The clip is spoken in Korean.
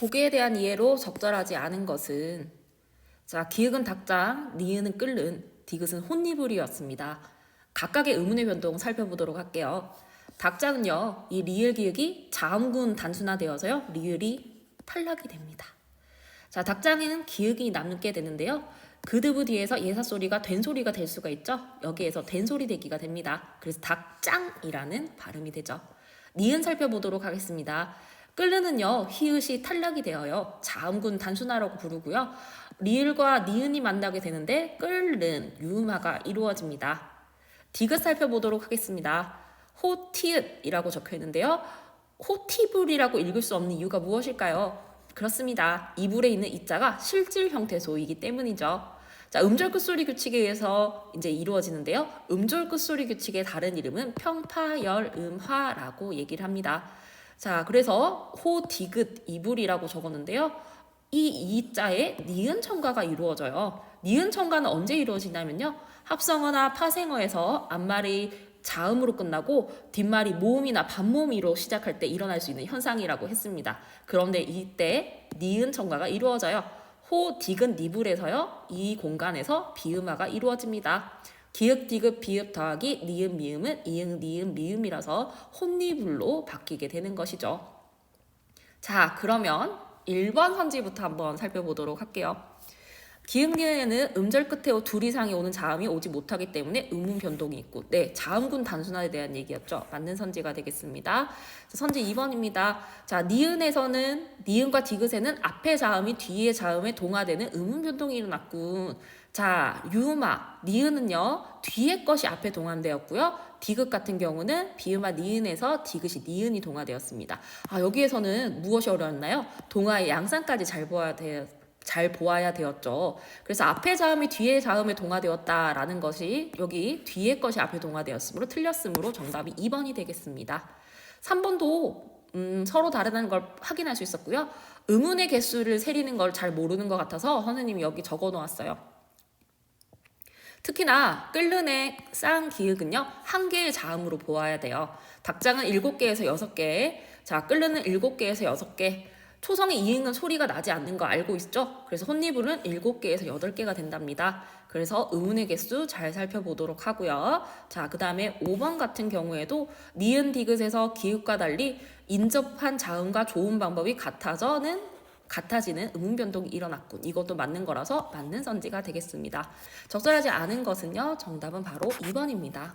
보기에 대한 이해로 적절하지 않은 것은 자 기역은 닭장, 니은은 끓는, 디귿은 혼니불이었습니다. 각각의 의문의 변동 살펴보도록 할게요. 닭장은요 이 리을 기역이 자음군 단순화되어서요 리을이 탈락이 됩니다. 자 닭장에는 기역이 남게 되는데요. 그드브 뒤에서 예사 소리가 된 소리가 될 수가 있죠. 여기에서 된 소리 되기가 됩니다. 그래서 닭짱이라는 발음이 되죠. 니은 살펴보도록 하겠습니다. 끓는은요 히읗이 탈락이 되어요. 자음군 단순화라고 부르고요. 리을과 니은이 만나게 되는데 끓는 유음화가 이루어집니다. 디귿 살펴보도록 하겠습니다. 호티읕이라고 적혀 있는데요. 호티불이라고 읽을 수 없는 이유가 무엇일까요? 그렇습니다. 이불에 있는 이자가 실질 형태 소이기 때문이죠. 자, 음절 끝소리 규칙에 의해서 이제 이루어지는데요. 음절 끝소리 규칙의 다른 이름은 평파열음화라고 얘기를 합니다. 자, 그래서 호 디귿 이불이라고 적었는데요. 이 이자에 니은 첨가가 이루어져요. 니은 첨가는 언제 이루어지냐면요. 합성어나 파생어에서 앞말이 자음으로 끝나고 뒷말이 모음이나 반모음으로 시작할 때 일어날 수 있는 현상이라고 했습니다. 그런데 이때 니은 첨가가 이루어져요. 호 디귿 니불에서요. 이 공간에서 비음화가 이루어집니다. 기읍 디귿 비읍 더하기 니은 미음은 이응 니은 미음이라서 혼니불로 바뀌게 되는 것이죠. 자, 그러면 1번 선지부터 한번 살펴보도록 할게요. 기흥 니은에는 음절 끝에 둘 이상이 오는 자음이 오지 못하기 때문에 음운 변동이 있고 네 자음군 단순화에 대한 얘기였죠. 맞는 선지가 되겠습니다. 자, 선지 2번입니다. 자 니은에서는 니은과 디귿에는 앞에 자음이 뒤에 자음에 동화되는 음운 변동이 일어났군. 자 유음아 니은은요 뒤에 것이 앞에 동화되었고요. 디귿 같은 경우는 비음아 니은에서 디귿이 니은이 동화되었습니다. 아 여기에서는 무엇이 어려웠나요? 동화의 양상까지 잘 보아야 돼요 잘 보아야 되었죠. 그래서 앞에 자음이 뒤에 자음에 동화되었다라는 것이 여기 뒤에 것이 앞에 동화되었으므로 틀렸으므로 정답이 2번이 되겠습니다. 3번도 음, 서로 다르다는 걸 확인할 수 있었고요. 의문의 개수를 세리는 걸 잘 모르는 것 같아서 선생님이 여기 적어 놓았어요. 특히나 끓는의 쌍 기역은요 한 개의 자음으로 보아야 돼요. 닭장은 7개에서 6개, 자 끓는 7개에서 6개, 초성의 이응은 소리가 나지 않는 거 알고 있죠? 그래서 혼니불은 7개에서 8개가 된답니다. 그래서 의문의 개수 잘 살펴보도록 하고요. 자, 그 다음에 5번 같은 경우에도 니은 디귿에서 기읍과 달리 인접한 자음과 좋은 방법이 같아져는 같아지는 음운 변동이 일어났군. 이것도 맞는 거라서 맞는 선지가 되겠습니다. 적절하지 않은 것은요. 정답은 바로 2번입니다.